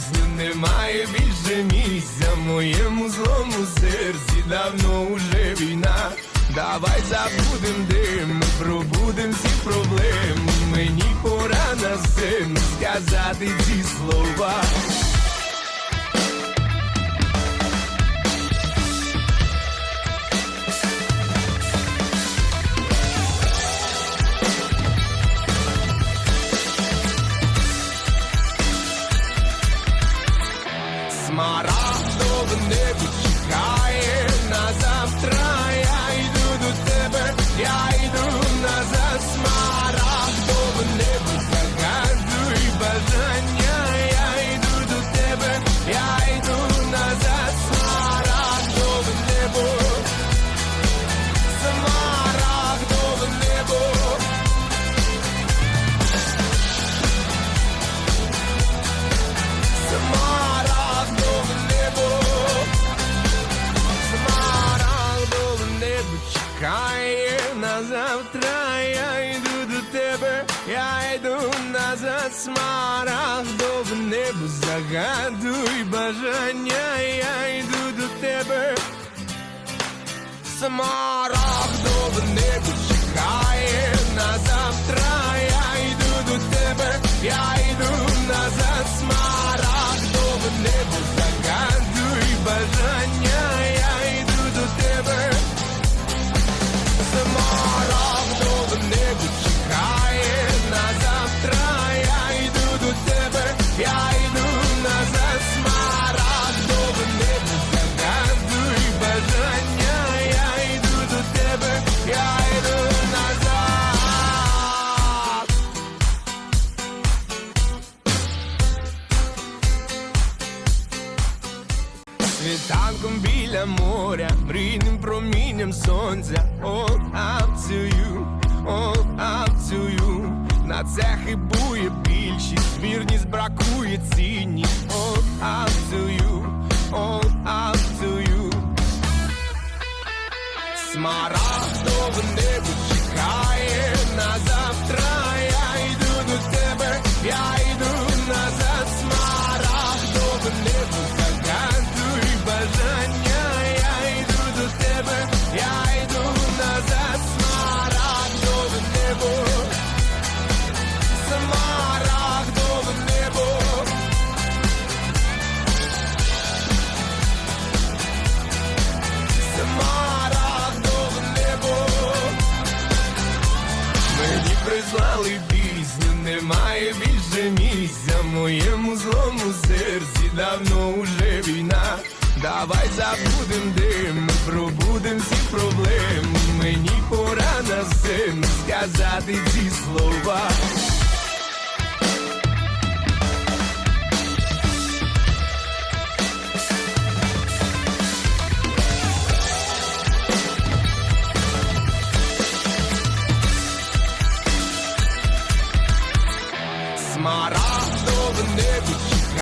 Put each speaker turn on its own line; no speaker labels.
пісню, немає більше місця моєму злому серці давно уже війна. Давай забудем дим, ми пробудем всі проблеми. Мені пора на сцену сказати ці слова. На завтра. Я йду до тебе, я йду назад. Смарагдове небо загадуй бажання. Я йду до тебе. Смарагдове небо небу на Світанком біля моря, мрійним промінням сонця, All up to you, На це хибує більшість, вірність бракує цінність, прислали пісню, немає більше місця моєму злому серці давно уже війна. Давай забудем дим, ми пробудем всі проблеми. Мені пора на сцену сказати ці слова.